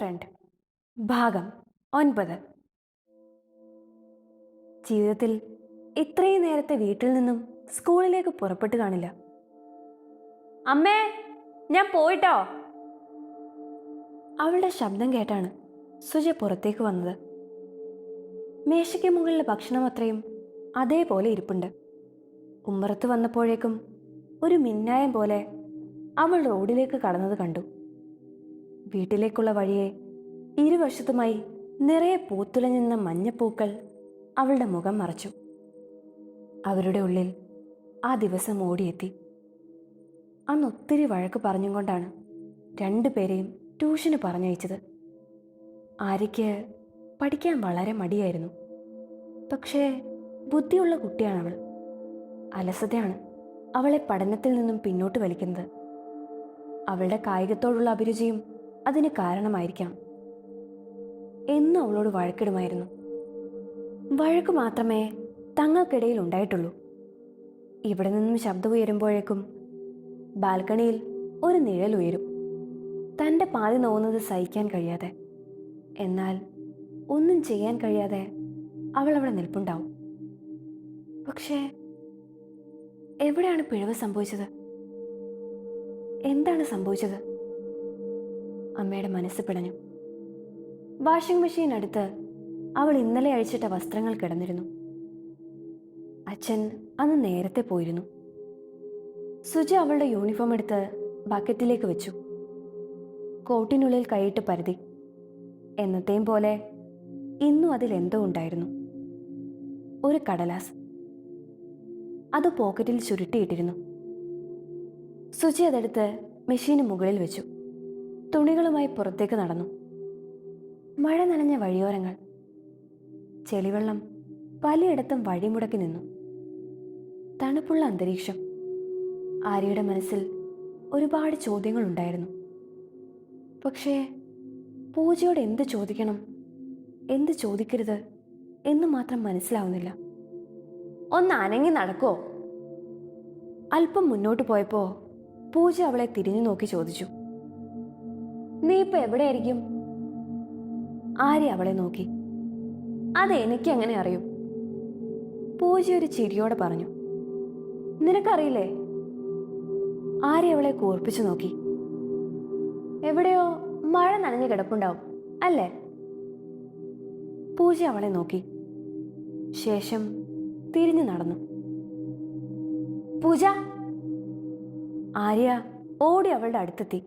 Front. ഭാഗം ഒൻപത്. ജീവിതത്തിൽ ഇത്രയും നേരത്തെ വീട്ടിൽ നിന്നും സ്കൂളിലേക്ക് പുറപ്പെട്ടു കാണില്ല. അമ്മേ ഞാൻ പോയിട്ടോ? അവളുടെ ശബ്ദം കേട്ടാണ് സുജ പുറത്തേക്ക് വന്നത്. മേശയ്ക്ക് മുകളിലെ ഭക്ഷണം അത്രയും അതേപോലെ ഇരിപ്പുണ്ട്. ഉമ്മറത്ത് വന്നപ്പോഴേക്കും ഒരു മിന്നായം പോലെ അവൾ റോഡിലേക്ക് കടന്നത് കണ്ടു. വീട്ടിലേക്കുള്ള വഴിയെ ഇരുവശത്തുമായി നിറയെ പൂത്തുലഞ്ഞുന്ന മഞ്ഞപ്പൂക്കൾ അവളുടെ മുഖം മറച്ചു. അവരുടെ ഉള്ളിൽ ആ ദിവസം ഓടിയെത്തി. അന്ന് ഒത്തിരി വഴക്ക് പറഞ്ഞുകൊണ്ടാണ് രണ്ടുപേരെയും ട്യൂഷന് പറഞ്ഞയച്ചത്. ആര്യയ്ക്ക് പഠിക്കാൻ വളരെ മടിയായിരുന്നു. പക്ഷേ ബുദ്ധിയുള്ള കുട്ടിയാണ് അവൾ അലസതയാണ് അവളെ പഠനത്തിൽ നിന്നും പിന്നോട്ട് വലിക്കുന്നത്. അവളുടെ കായികത്തോടുള്ള അഭിരുചിയും അതിന് കാരണമായിരിക്കാം. എന്ന് അവളോട് വഴക്കിടുമായിരുന്നു. വഴക്ക് മാത്രമേ തങ്ങൾക്കിടയിൽ ഉണ്ടായിട്ടുള്ളൂ. ഇവിടെ നിന്നും ശബ്ദം ഉയരുമ്പോഴേക്കും ബാൽക്കണിയിൽ ഒരു നിഴൽ ഉയരും. തന്റെ പാതി നോവുന്നത് സഹിക്കാൻ കഴിയാതെ. എന്നാൽ ഒന്നും ചെയ്യാൻ കഴിയാതെ അവൾ അവിടെ നിൽപ്പുണ്ടാവും. പക്ഷേ എവിടെയാണ് പിഴവ് സംഭവിച്ചത്? എന്താണ് സംഭവിച്ചത്? അമ്മയുടെ മനസ്സ് പിടഞ്ഞു വാഷിംഗ് മെഷീൻ അടുത്ത് അവൾ ഇന്നലെ അഴിച്ചിട്ട വസ്ത്രങ്ങൾ കിടന്നിരുന്നു. അച്ഛൻ അന്ന് നേരത്തെ പോയിരുന്നു. സുജി അവളുടെ യൂണിഫോം എടുത്ത് ബക്കറ്റിലേക്ക് വെച്ചു. കോട്ടിനുള്ളിൽ കൈയിട്ട് പരതി. എന്നത്തെയും പോലെ ഇന്നും അതിൽ എന്തോ ഉണ്ടായിരുന്നു. ഒരു കടലാസ്. അത് പോക്കറ്റിൽ ചുരുട്ടിയിട്ടിരുന്നു. സുജി അതെടുത്ത് മെഷീന് മുകളിൽ വെച്ചു. തുണികളുമായി പുറത്തേക്ക് നടന്നു. മഴ നനഞ്ഞ വഴിയോരങ്ങൾ. ചെളിവെള്ളം പലയിടത്തും വഴിമുടക്കി നിന്നു. തണുപ്പുള്ള അന്തരീക്ഷം. ആര്യയുടെ മനസ്സിൽ ഒരുപാട് ചോദ്യങ്ങളുണ്ടായിരുന്നു. പക്ഷേ പൂജയോട് എന്ത് ചോദിക്കണം എന്ത് ചോദിക്കരുത് എന്ന് മാത്രം മനസ്സിലാവുന്നില്ല. ഒന്ന് അനങ്ങി നടക്കോ? അല്പം മുന്നോട്ട് പോയപ്പോ പൂജ അവളെ തിരിഞ്ഞു നോക്കി ചോദിച്ചു. നീ ഇപ്പൊ എവിടെയായിരിക്കും? ആര്യ അവളെ നോക്കി. അത് എനിക്ക് എങ്ങനെ അറിയും? പൂജ ഒരു ചിരിയോടെ പറഞ്ഞു. നിനക്കറിയില്ലേ? ആര്യ അവളെ കൂർപ്പിച്ചു നോക്കി. എവിടെയോ മഴ നനഞ്ഞു കിടപ്പുണ്ടാവും അല്ലേ? പൂജ അവളെ നോക്കി. ശേഷം തിരിഞ്ഞു നടന്നു. പൂജ! ആര്യ ഓടി അവളുടെ അടുത്തെത്തി.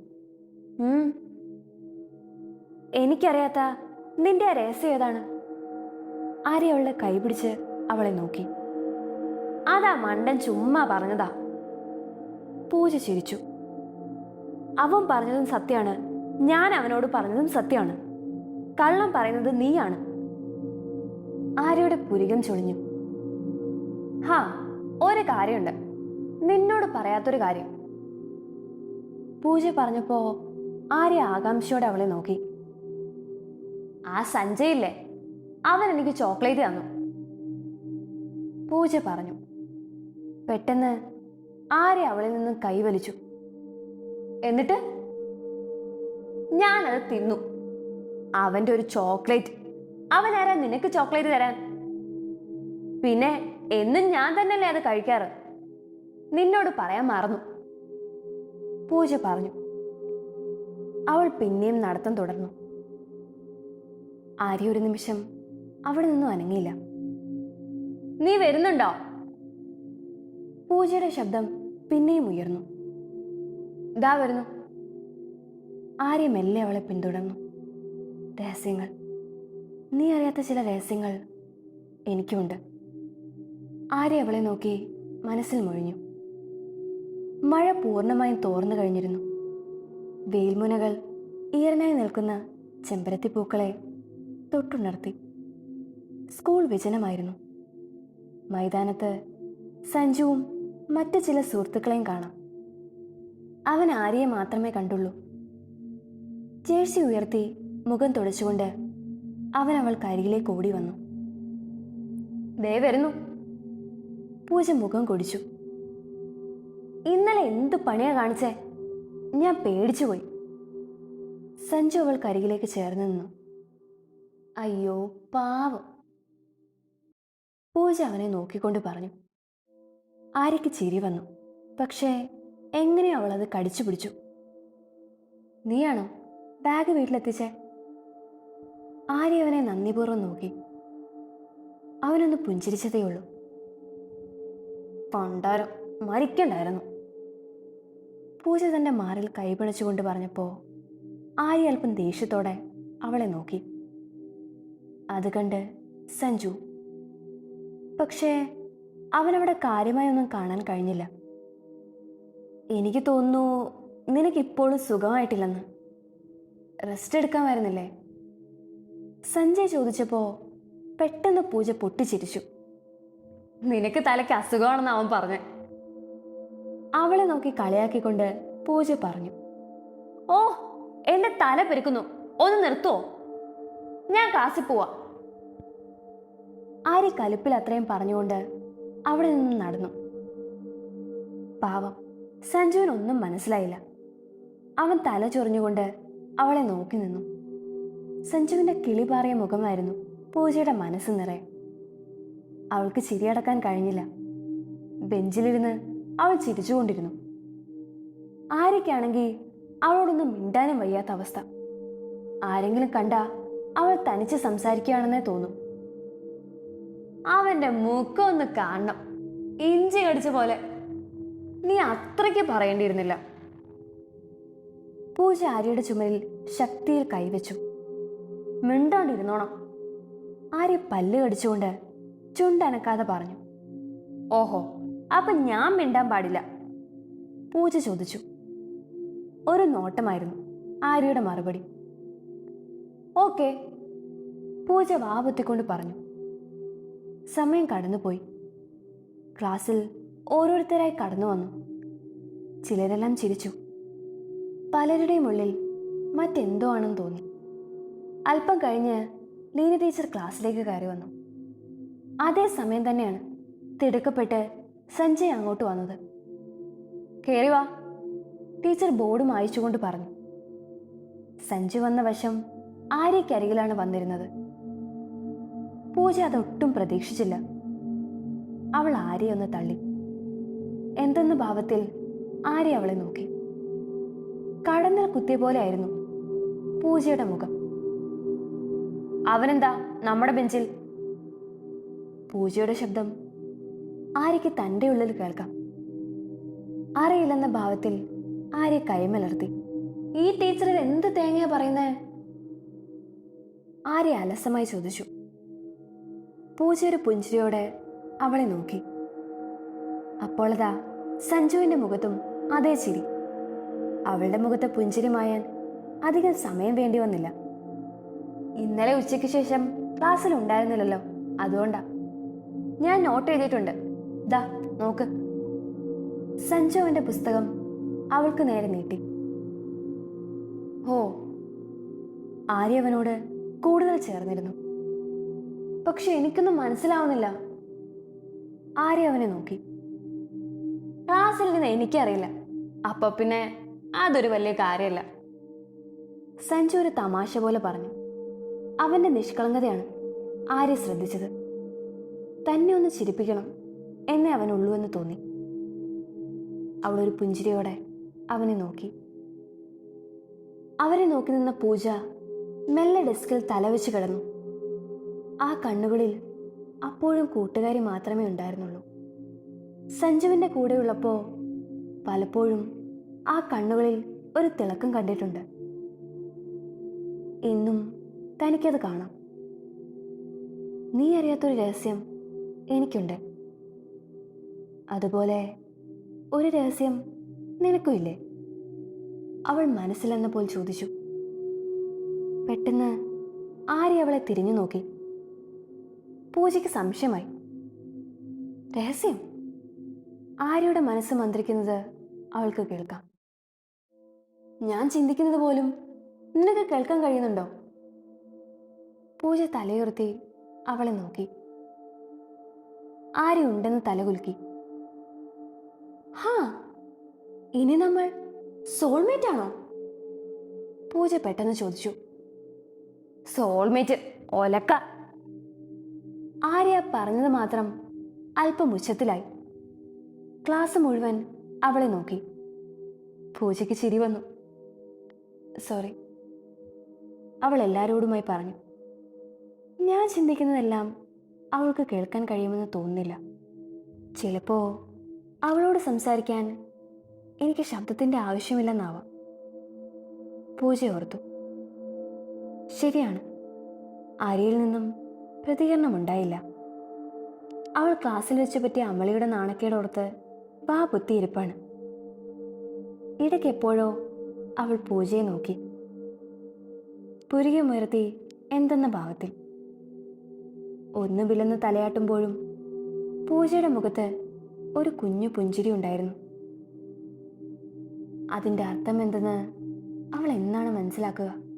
എനിക്കറിയാത്ത നിന്റെ രഹസ്യം ഏതാണ്? ആര്യ അവളുടെ കൈ പിടിച്ച് അവളെ നോക്കി? അതാ മണ്ടൻ ചുമ്മാ പറഞ്ഞതാ. പൂജ ചിരിച്ചു. അവൻ പറഞ്ഞതും സത്യമാണ് ഞാൻ അവനോട് പറഞ്ഞതും സത്യമാണ് കള്ളം പറയുന്നത് നീയാണ്. ആര്യയുടെ പുരികം ചൊളിഞ്ഞു. ഹാ ഒരു കാര്യമുണ്ട്. നിന്നോട് പറയാത്തൊരു കാര്യം. പൂജ പറഞ്ഞപ്പോ ആര്യ ആകാംക്ഷയോടെ അവളെ നോക്കി. ആ സഞ്ജയില്ലേ? അവൻ എനിക്ക് ചോക്ലേറ്റ് തന്നു. പൂജ പറഞ്ഞു. പെട്ടെന്ന് ആരെ അവളിൽ നിന്ന് കൈവലിച്ചു എന്നിട്ട്? ഞാനത് തിന്നു. അവന്റെ ഒരു ചോക്ലേറ്റ്. അവൻ ആരാ നിനക്ക് ചോക്ലേറ്റ് തരാൻ? പിന്നെ എന്നും ഞാൻ തന്നെയല്ലേ അത് കഴിക്കാറ്? നിന്നോട് പറയാൻ മറന്നു. പൂജ പറഞ്ഞു. അവൾ പിന്നെയും നടത്തം തുടർന്നു. ആര്യ ഒരു നിമിഷം അവിടെ നിന്നും അനങ്ങിയില്ല. നീ വരുന്നുണ്ടോ? പൂജയുടെ ശബ്ദം പിന്നെയും ഉയർന്നു. ദാ വരുന്നു. ആര്യ മെല്ലെ അവളെ പിന്തുടർന്നു. രഹസ്യങ്ങൾ. നീ അറിയാത്ത ചില രഹസ്യങ്ങൾ എനിക്കുമുണ്ട്. ആര്യ അവളെ നോക്കി മനസ്സിൽ മുഴിഞ്ഞു. മഴ പൂർണമായും തോർന്നു കഴിഞ്ഞിരുന്നു. വെയിൽമുനകൾ ഈറനായി നിൽക്കുന്ന ചെമ്പരത്തിപ്പൂക്കളെ തൊട്ടുണർത്തി. സ്കൂൾ വിജനമായിരുന്നു. മൈതാനത്ത് സഞ്ജുവും മറ്റു ചില സുഹൃത്തുക്കളെയും കാണാം. അവൻ ആര്യയെ മാത്രമേ കണ്ടുള്ളൂ. ജേഴ്സി ഉയർത്തി മുഖം തുടച്ചുകൊണ്ട് അവൻ അവൾക്ക് അരികിലേക്ക് ഓടി വന്നു ദേ വരുന്നു. പൂജ മുഖം കൊടിച്ചു. ഇന്നലെ എന്ത് പണിയാ കാണിച്ചേ? ഞാൻ പേടിച്ചുപോയി. സഞ്ജു അവൾക്കരികിലേക്ക് ചേർന്ന് നിന്നു. അയ്യോ പാവം. പൂജ അവനെ നോക്കിക്കൊണ്ട് പറഞ്ഞു. ആര്യയ്ക്ക് ചിരി വന്നു. പക്ഷേ എങ്ങനെ അവൾ അത് കടിച്ചു പിടിച്ചു? നീയാണോ? ബാഗ് വീട്ടിലെത്തിച്ചേ. ആര്യ അവനെ നന്ദിപൂർവം നോക്കി. അവനൊന്ന് പുഞ്ചിരിച്ചതേയുള്ളൂ പണ്ടാരം മരിക്കണ്ടായിരുന്നു. പൂജ തന്റെ മാറിൽ കൈപിണച്ചുകൊണ്ട് പറഞ്ഞപ്പോ ആര്യ അല്പം ദേഷ്യത്തോടെ അവളെ നോക്കി. അത് കണ്ട് സഞ്ജു. പക്ഷേ അവനവിടെ കാര്യമായൊന്നും കാണാൻ കഴിഞ്ഞില്ല. എനിക്ക് തോന്നുന്നു നിനക്കിപ്പോഴും സുഖമായിട്ടില്ലെന്ന്. റെസ്റ്റ് എടുക്കാൻ വരുന്നില്ലേ? സഞ്ജയ് ചോദിച്ചപ്പോ പെട്ടെന്ന് പൂജ പൊട്ടിച്ചിരിച്ചു. നിനക്ക് തലയ്ക്ക് അസുഖമാണെന്ന് അവൻ പറഞ്ഞു. അവളെ നോക്കി കളിയാക്കിക്കൊണ്ട് പൂജ പറഞ്ഞു. ഓ എന്റെ തല പെരുക്കുന്നു. ഒന്ന് നിർത്തുവോ ഞാൻ ക്ലാസ്സിൽ പോവാ. ആര്യ കലിപ്പിൽ അത്രയും പറഞ്ഞുകൊണ്ട് അവിടെ നിന്ന് നടന്നു. പാവം സഞ്ജുവിനൊന്നും മനസ്സിലായില്ല. അവൻ തല ചൊറിഞ്ഞുകൊണ്ട് അവളെ നോക്കി നിന്നു. സഞ്ജുവിന്റെ കിളിപാറിയ മുഖമായിരുന്നു പൂജയുടെ മനസ്സ് നിറയെ. അവൾക്ക് ചിരിയടക്കാൻ കഴിഞ്ഞില്ല. ബെഞ്ചിലിരുന്ന് അവൾ ചിരിച്ചുകൊണ്ടിരുന്നു. ആരൊക്കെയാണെങ്കിൽ അവളോടൊന്നും മിണ്ടാനും വയ്യാത്ത അവസ്ഥ. ആരെങ്കിലും കണ്ട അവൾ തനിച്ച് സംസാരിക്കുകയാണെന്നേ തോന്നും. അവന്റെ മുഖം ഒന്ന് കാണണം. ഇഞ്ചി കടിച്ച പോലെ. നീ അത്രയ്ക്ക് പറയേണ്ടിയിരുന്നില്ല. പൂജ ആര്യയുടെ ചുമലിൽ ശക്തിയിൽ കൈവച്ചു. മിണ്ടാണ്ടിരുന്നോണം. ആര്യ പല്ല് കടിച്ചുകൊണ്ട് ചുണ്ടനക്കാതെ പറഞ്ഞു. ഓഹോ അപ്പൊ ഞാൻ മിണ്ടാൻ പാടില്ല. പൂജ ചോദിച്ചു. ഒരു നോട്ടമായിരുന്നു ആര്യയുടെ മറുപടി. ഓക്കെ. പൂജ വാപത്തിക്കൊണ്ട് പറഞ്ഞു. സമയം കടന്നുപോയി. ക്ലാസ്സിൽ ഓരോരുത്തരായി കടന്നു വന്നു. ചിലരെല്ലാം ചിരിച്ചു. പലരുടെയും ഉള്ളിൽ മറ്റെന്തോ ആണെന്ന് തോന്നി. അല്പം കഴിഞ്ഞ് ലീന ടീച്ചർ ക്ലാസ്സിലേക്ക് കയറി വന്നു. അതേ സമയം തന്നെയാണ് തിടുക്കപ്പെട്ട് സഞ്ജയ് അങ്ങോട്ട് വന്നത്. കയറി വാ ടീച്ചർ ബോർഡ് മായിച്ചുകൊണ്ട് പറഞ്ഞു. സഞ്ജു വന്ന വശം ആര്യയ്ക്കരികിലാണ് വന്നിരുന്നത്. പൂജ അതൊട്ടും പ്രതീക്ഷിച്ചില്ല. അവൾ ആര്യ ഒന്ന് തള്ളി? എന്തെന്ന ഭാവത്തിൽ ആര്യ അവളെ നോക്കി? കടന്നൽ കുത്തിയ പോലെ ആയിരുന്നു പൂജയുടെ മുഖം. അവനെന്താ നമ്മുടെ ബെഞ്ചിൽ? പൂജയുടെ ശബ്ദം ആര്യയ്ക്ക് തന്റെ ഉള്ളിൽ കേൾക്കാം? അറിയില്ലെന്ന ഭാവത്തിൽ ആര്യ കൈമലർത്തി? ഈ ടീച്ചറിൽ എന്ത് തേങ്ങയാ പറയുന്നേ? ആര്യ അലസമായി ചോദിച്ചു. പൂജ ഒരു പുഞ്ചിരിയോടെ അവളെ നോക്കി. അപ്പോളതാ സഞ്ജുവിന്റെ മുഖത്തും അതേ ചിരി. അവളുടെ മുഖത്തെ പുഞ്ചിരി മായാൻ അധികം സമയം വേണ്ടി വന്നില്ല. ഇന്നലെ ഉച്ചയ്ക്ക് ശേഷം ക്ലാസ്സിൽ ഉണ്ടായിരുന്നില്ലല്ലോ അതുകൊണ്ടാ. ഞാൻ നോട്ട് എഴുതിയിട്ടുണ്ട്. ദാ നോക്ക്. സഞ്ജു അവന്റെ പുസ്തകം അവൾക്ക് നേരെ നീട്ടി. ഓ ആര്യവനോട് കൂടുതൽ ചേർന്നിരുന്നു. പക്ഷെ എനിക്കൊന്നും മനസ്സിലാവുന്നില്ല. ആര്യ അവനെ നോക്കി? ക്ലാസ്സിൽ നിന്ന് എനിക്കറിയില്ല. അപ്പൊ പിന്നെ അതൊരു വലിയ കാര്യമല്ല സഞ്ജു ഒരു തമാശ പോലെ പറഞ്ഞു. അവന്റെ നിഷ്കളങ്കതയാണ് ആര്യ ശ്രദ്ധിച്ചത്. തന്നെ ഒന്ന് ചിരിപ്പിക്കണം എന്നേ അവനുള്ളൂ എന്ന് തോന്നി. അവളൊരു പുഞ്ചിരിയോടെ അവനെ നോക്കി. അവരെ നോക്കി നിന്ന പൂജ മെല്ലെ ഡെസ്കിൽ തലവെച്ച് കിടന്നു. ആ കണ്ണുകളിൽ അപ്പോഴും കൂട്ടുകാരി മാത്രമേ ഉണ്ടായിരുന്നുള്ളൂ. സഞ്ജുവിന്റെ കൂടെയുള്ളപ്പോൾ പലപ്പോഴും ആ കണ്ണുകളിൽ ഒരു തിളക്കം കണ്ടിട്ടുണ്ട്. ഇന്നും തനിക്കത് കാണാം. നീ അറിയാത്തൊരു രഹസ്യം എനിക്കുണ്ട്. അതുപോലെ ഒരു രഹസ്യം നിനക്കും ഇല്ലേ അവൾ മനസ്സിലെന്ന പോൽ ചോദിച്ചു. പെട്ടെന്ന് ആര്യ അവളെ തിരിഞ്ഞു നോക്കി പൂജയ്ക്ക് സംശയമായി. രഹസ്യം? ആര്യയുടെ മനസ്സ് മന്ത്രിക്കുന്നത് അവൾക്ക് കേൾക്കാം. ഞാൻ ചിന്തിക്കുന്നത് പോലും നിനക്ക് കേൾക്കാൻ കഴിയുന്നുണ്ടോ? പൂജ തലയുർത്തി അവളെ നോക്കി. ആര്യ ഉണ്ടെന്ന് തലകുലുക്കി. ഹാ ഇനി നമ്മൾ സോൾമേറ്റ് ആണോ? പൂജ പെട്ടെന്ന് ചോദിച്ചു. സോൾമേറ്റ് ഒലക്ക. ആര്യ പറഞ്ഞത് മാത്രം അല്പം ഉച്ചത്തിലായി. ക്ലാസ് മുഴുവൻ അവളെ നോക്കി. പൂജയ്ക്ക് ചിരി വന്നു. സോറി. അവൾ എല്ലാവരോടുമായി പറഞ്ഞു. ഞാൻ ചിന്തിക്കുന്നതെല്ലാം അവൾക്ക് കേൾക്കാൻ കഴിയുമെന്ന് തോന്നുന്നില്ല. ചിലപ്പോ അവളോട് സംസാരിക്കാൻ എനിക്ക് ശബ്ദത്തിന്റെ ആവശ്യമില്ലെന്നാവാം. പൂജ ഓർത്തു. ശരിയാണ്. ആര്യയിൽ നിന്നും പ്രതികരണമുണ്ടായില്ല. അവൾ ക്ലാസ്സിൽ വെച്ച് പറ്റിയ അമളിയുടെ നാണക്കേടോർത്ത് വാ പൊത്തിയിരിപ്പാണ് ഇടയ്ക്ക് എപ്പോഴോ അവൾ പൂജയെ നോക്കി. പുരികമുയർത്തി എന്തെന്ന ഭാവത്തിൽ? ഒന്ന് വിലന്ന് തലയാട്ടുമ്പോഴും പൂജയുടെ മുഖത്ത് ഒരു കുഞ്ഞു പുഞ്ചിരി ഉണ്ടായിരുന്നു. അതിന്റെ അർത്ഥം എന്തെന്ന് അവൾ എന്നാണ് മനസ്സിലാക്കുക?